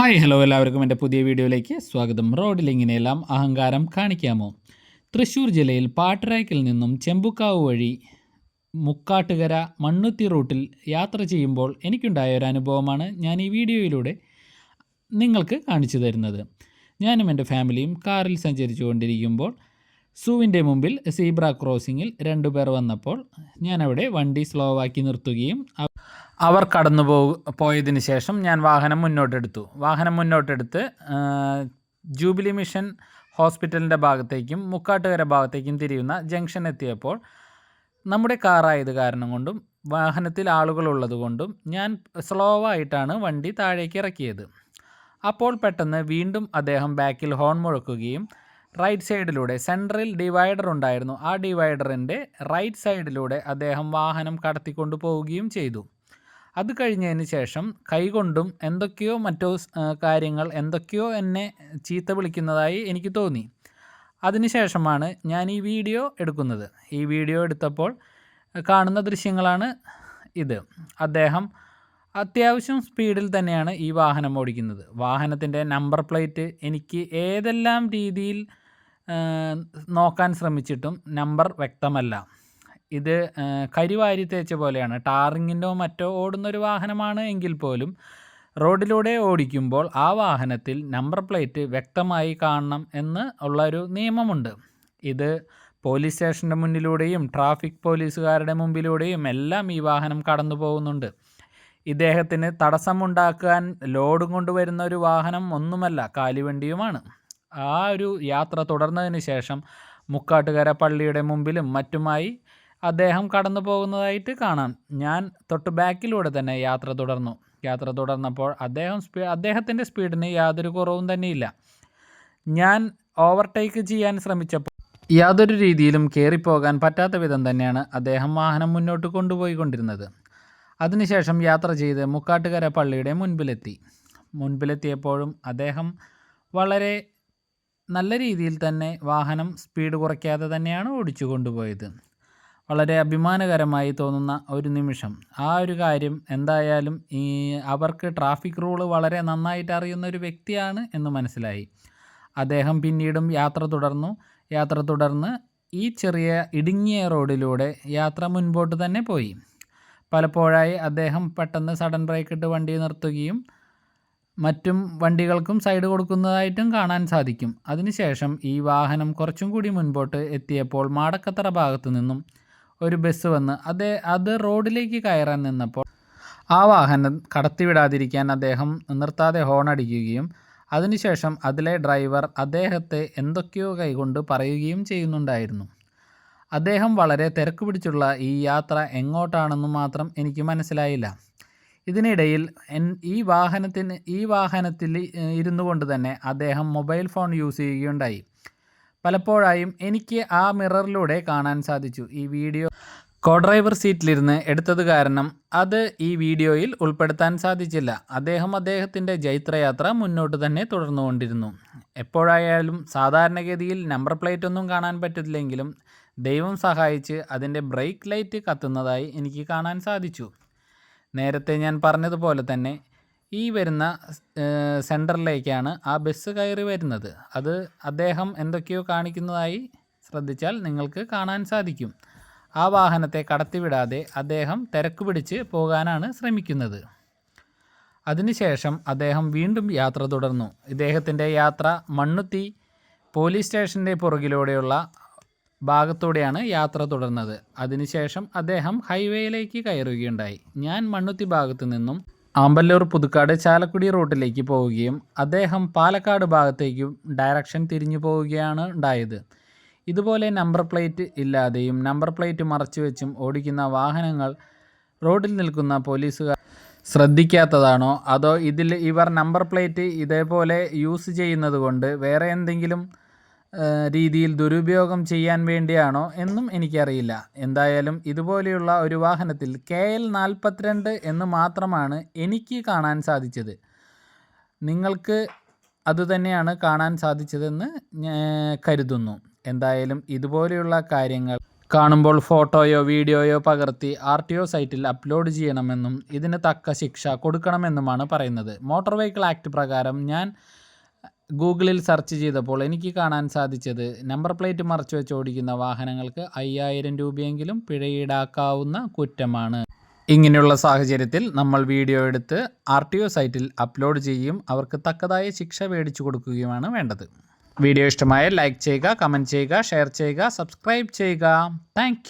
Hi hello എല്ലാവർക്കും. എന്റെ പുതിയ വീഡിയോയിലേക്ക് സ്വാഗതം. റോഡിൽ ഇങ്ങനെയെല്ലാം അഹങ്കാരം കാണിക്കാമോ? തൃശ്ശൂർ ജില്ലയിൽ പാട്ടരായ്ക്കിൽ നിന്നും ചെമ്പുക്കാവ് വഴി മുക്കാട്ടുകര മണ്ണുത്തി റൂട്ടിൽ യാത്ര ചെയ്യുമ്പോൾ എനിക്കുണ്ടായ ഒരു അനുഭവമാണ് ഞാൻ ഈ വീഡിയോയിലൂടെ നിങ്ങൾക്ക് കാണിച്ചു തരുന്നത്. ഞാനും എന്റെ ഫാമിലിയും കാറിൽ സഞ്ചരിച്ചു കൊണ്ടിരിക്കുമ്പോൾ സൂവിന്റെ മുമ്പിൽ സീബ്ര ക്രോസിങ്ങിൽ രണ്ടുപേർ വന്നപ്പോൾ ഞാനവിടെ വണ്ടി സ്ലോ ആക്കി നിർത്തുകയും അവർ കടന്നു പോ പോയതിന് ശേഷം ഞാൻ വാഹനം മുന്നോട്ടെടുത്തു. വാഹനം മുന്നോട്ടെടുത്ത് ജൂബിലി മിഷൻ ഹോസ്പിറ്റലിന്റെ ഭാഗത്തേക്കും മുക്കാട്ടുകര ഭാഗത്തേക്കും തിരിയുന്ന ജംഗ്ഷൻ എത്തിയപ്പോൾ നമ്മുടെ കാറായത് കാരണം കൊണ്ടും വാഹനത്തിൽ ആളുകളുള്ളത് കൊണ്ടും ഞാൻ സ്ലോ ആയിട്ടാണ് വണ്ടി താഴേക്ക് ഇറക്കിയത്. അപ്പോൾ പെട്ടെന്ന് വീണ്ടും അദ്ദേഹം ബാക്കിൽ ഹോൺ മുഴക്കുകയും റൈറ്റ് സൈഡിലൂടെ സെൻട്രൽ ഡിവൈഡർ ഉണ്ടായിരുന്നു. ആ ഡിവൈഡറിന്റെ റൈറ്റ് സൈഡിലൂടെ അദ്ദേഹം വാഹനം കടത്തിക്കൊണ്ടു പോവുകയും ചെയ്തു. അത് കഴിഞ്ഞതിന് ശേഷം കൈകൊണ്ടും എന്തൊക്കെയോ മറ്റോ കാര്യങ്ങൾ എന്തൊക്കെയോ എന്നെ ചീത്ത വിളിക്കുന്നതായി എനിക്ക് തോന്നി. അതിനുശേഷമാണ് ഞാൻ ഈ വീഡിയോ എടുക്കുന്നത്. ഈ വീഡിയോ എടുത്തപ്പോൾ കാണുന്ന ദൃശ്യങ്ങളാണ് ഇത്. അദ്ദേഹം അത്യാവശ്യം സ്പീഡിൽ തന്നെയാണ് ഈ വാഹനം ഓടിക്കുന്നത്. വാഹനത്തിന്റെ നമ്പർ പ്ലേറ്റ് എനിക്ക് ഏതെല്ലാം രീതിയിൽ നോക്കാൻ ശ്രമിച്ചിട്ടും നമ്പർ വ്യക്തമല്ല. ഇത് കരിവാരി തേച്ച പോലെയാണ്. ടാറിങ്ങിന്റോ മറ്റോ ഓടുന്നൊരു വാഹനമാണ് എങ്കിൽ പോലും റോഡിലൂടെ ഓടിക്കുമ്പോൾ ആ വാഹനത്തിൽ നമ്പർ പ്ലേറ്റ് വ്യക്തമായി കാണണം എന്ന് ഉള്ളൊരു നിയമമുണ്ട്. ഇത് പോലീസ് സ്റ്റേഷന്റെ മുന്നിലൂടെയും ട്രാഫിക് പോലീസുകാരുടെ മുമ്പിലൂടെയും എല്ലാം ഈ വാഹനം കടന്നു പോകുന്നുണ്ട്. ഇദ്ദേഹത്തിന് തടസ്സമുണ്ടാക്കാൻ ലോഡും കൊണ്ടുവരുന്ന ഒരു വാഹനം ഒന്നുമല്ല കാലിവണ്ടിയുമാണ്. ആ ഒരു യാത്ര തുടർന്നതിന് ശേഷം മുക്കാട്ടുകര പള്ളിയുടെ മുമ്പിലും മറ്റുമായി അദ്ദേഹം കടന്നു പോകുന്നതായിട്ട് കാണാം. ഞാൻ തൊട്ട് ബാക്കിലൂടെ തന്നെ യാത്ര തുടർന്നു. യാത്ര തുടർന്നപ്പോൾ അദ്ദേഹം സ്പീ അദ്ദേഹത്തിന്റെ സ്പീഡിന് യാതൊരു കുറവും തന്നെയില്ല. ഞാൻ ഓവർടേക്ക് ചെയ്യാൻ ശ്രമിച്ചപ്പോൾ യാതൊരു രീതിയിലും കയറിപ്പോകാൻ പറ്റാത്ത വിധം തന്നെയാണ് അദ്ദേഹം വാഹനം മുന്നോട്ട് കൊണ്ടുപോയിക്കൊണ്ടിരുന്നത്. അതിനുശേഷം യാത്ര ചെയ്ത് മുക്കാട്ടുകര പള്ളിയുടെ മുൻപിലെത്തി. മുൻപിലെത്തിയപ്പോഴും അദ്ദേഹം വളരെ നല്ല രീതിയിൽ തന്നെ വാഹനം സ്പീഡ് കുറയ്ക്കാതെ തന്നെയാണ് ഓടിച്ചു കൊണ്ടുപോയത്. വളരെ അഭിമാനകരമായി തോന്നുന്ന ഒരു നിമിഷം. ആ ഒരു കാര്യം എന്തായാലും ഈ അവർക്ക് ട്രാഫിക് റൂൾ വളരെ നന്നായിട്ട് അറിയുന്ന ഒരു വ്യക്തിയാണ് എന്ന് മനസ്സിലായി. അദ്ദേഹം പിന്നീടും യാത്ര തുടർന്നു. യാത്ര തുടർന്ന് ഈ ചെറിയ ഇടുങ്ങിയ റോഡിലൂടെ യാത്ര മുൻപോട്ട് തന്നെ പോയി. പലപ്പോഴായി അദ്ദേഹം പെട്ടെന്ന് സഡൻ ബ്രേക്ക് ഇട്ട് വണ്ടി നിർത്തുകയും മറ്റും വണ്ടികൾക്കും സൈഡ് കൊടുക്കുന്നതായിട്ടും കാണാൻ സാധിക്കും. അതിനുശേഷം ഈ വാഹനം കുറച്ചും കൂടി മുൻപോട്ട് എത്തിയപ്പോൾ മാടക്കത്തറ ഭാഗത്തു നിന്നും ഒരു ബസ് വന്ന് അതേ അത് റോഡിലേക്ക് കയറാൻ നിന്നപ്പോൾ ആ വാഹനം കടത്തിവിടാതിരിക്കാൻ അദ്ദേഹം നിർത്താതെ ഹോൺ അടിക്കുകയും അതിനുശേഷം അതിലെ ഡ്രൈവർ അദ്ദേഹത്തെ എന്തൊക്കെയോ കൈകൊണ്ട് പറയുകയും ചെയ്യുന്നുണ്ടായിരുന്നു. അദ്ദേഹം വളരെ തിരക്ക് പിടിച്ചുള്ള ഈ യാത്ര എങ്ങോട്ടാണെന്ന് മാത്രം എനിക്ക് മനസ്സിലായില്ല. ഇതിനിടയിൽ ഈ വാഹനത്തിന് ഈ വാഹനത്തിൽ ഇരുന്നു കൊണ്ട് തന്നെ അദ്ദേഹം മൊബൈൽ ഫോൺ യൂസ് ചെയ്യുകയുണ്ടായി. പലപ്പോഴായും എനിക്ക് ആ മിററിലൂടെ കാണാൻ സാധിച്ചു. ഈ വീഡിയോ കോ ഡ്രൈവർ സീറ്റിലിരുന്ന് എടുത്തത് കാരണം അത് ഈ വീഡിയോയിൽ ഉൾപ്പെടുത്താൻ സാധിച്ചില്ല. അദ്ദേഹം അദ്ദേഹത്തിന്റെ ജൈത്രയാത്ര മുന്നോട്ട് തന്നെ തുടർന്നുകൊണ്ടിരുന്നു. എപ്പോഴായാലും സാധാരണഗതിയിൽ നമ്പർ പ്ലേറ്റ് ഒന്നും കാണാൻ പറ്റില്ലെങ്കിലും ദൈവം സഹായിച്ച് അതിന്റെ ബ്രേക്ക് ലൈറ്റ് കത്തുന്നതായി എനിക്ക് കാണാൻ സാധിച്ചു. നേരത്തെ ഞാൻ പറഞ്ഞതുപോലെ തന്നെ ഈ വരുന്ന സെന്ററിലേക്കാണ് ആ ബസ് കയറി വരുന്നത്. അത് അദ്ദേഹം എന്തൊക്കെയോ കാണിക്കുന്നതായി ശ്രദ്ധിച്ചാൽ നിങ്ങൾക്ക് കാണാൻ സാധിക്കും. ആ വാഹനത്തെ കടത്തിവിടാതെ അദ്ദേഹം തിരക്ക് പിടിച്ച് പോകാനാണ് ശ്രമിക്കുന്നത്. അതിനുശേഷം അദ്ദേഹം വീണ്ടും യാത്ര തുടർന്നു. ഇദ്ദേഹത്തിന്റെ യാത്ര മണ്ണുത്തി പോലീസ് സ്റ്റേഷന്റെ പുറകിലൂടെയുള്ള ഭാഗത്തൂടെയാണ് യാത്ര തുടർന്നത്. അതിനുശേഷം അദ്ദേഹം ഹൈവേയിലേക്ക് കയറുകയുണ്ടായി. ഞാൻ മണ്ണുത്തി ഭാഗത്തു നിന്നും ആമ്പല്ലൂർ പുതുക്കാട് ചാലക്കുടി റൂട്ടിലേക്ക് പോവുകയും അദ്ദേഹം പാലക്കാട് ഭാഗത്തേക്കും ഡയറക്ഷൻ തിരിഞ്ഞു പോവുകയാണ് ഉണ്ടായത്. ഇതുപോലെ നമ്പർ പ്ലേറ്റ് ഇല്ലാതെയും നമ്പർ പ്ലേറ്റ് മറച്ചു വെച്ചും ഓടിക്കുന്ന വാഹനങ്ങൾ റോഡിൽ നിൽക്കുന്ന പോലീസുകാർ ശ്രദ്ധിക്കാത്തതാണോ? അതോ ഇതിൽ ഇവർ നമ്പർ പ്ലേറ്റ് ഇതേപോലെ യൂസ് ചെയ്യുന്നത് കൊണ്ട് വേറെ എന്തെങ്കിലും രീതിയിൽ ദുരുപയോഗം ചെയ്യാൻ വേണ്ടിയാണോ എന്നും എനിക്കറിയില്ല. എന്തായാലും ഇതുപോലെയുള്ള ഒരു വാഹനത്തിൽ കെ എൽ നാൽപ്പത്തിരണ്ട് എന്ന് മാത്രമാണ് എനിക്ക് കാണാൻ സാധിച്ചത്. നിങ്ങൾക്ക് അതുതന്നെയാണ് കാണാൻ സാധിച്ചതെന്ന് കരുതുന്നു. എന്തായാലും ഇതുപോലെയുള്ള കാര്യങ്ങൾ കാണുമ്പോൾ ഫോട്ടോയോ വീഡിയോയോ പകർത്തി ആർ ടി ഒ സൈറ്റിൽ അപ്ലോഡ് ചെയ്യണമെന്നും ഇതിന് തക്ക ശിക്ഷ കൊടുക്കണമെന്നുമാണ് പറയുന്നത്. മോട്ടോർ വെഹിക്കിൾ ആക്ട് പ്രകാരം ഞാൻ ഗൂഗിളിൽ സെർച്ച് ചെയ്തപ്പോൾ എനിക്ക് കാണാൻ സാധിച്ചത് നമ്പർ പ്ലേറ്റ് മറച്ചു വെച്ച് ഓടിക്കുന്ന വാഹനങ്ങൾക്ക് അയ്യായിരം രൂപയെങ്കിലും പിഴ ഈടാക്കാവുന്ന കുറ്റമാണ്. ഇങ്ങനെയുള്ള സാഹചര്യത്തിൽ നമ്മൾ വീഡിയോ എടുത്ത് ആർ ടി ഒ സൈറ്റിൽ അപ്ലോഡ് ചെയ്യുകയും അവർക്ക് തക്കതായ ശിക്ഷ മേടിച്ചു കൊടുക്കുകയുമാണ് വേണ്ടത്. വീഡിയോ ഇഷ്ടമായ ലൈക്ക് ചെയ്യുക കമന്റ് ചെയ്യുക ഷെയർ ചെയ്യുക സബ്സ്ക്രൈബ് ചെയ്യുക. താങ്ക്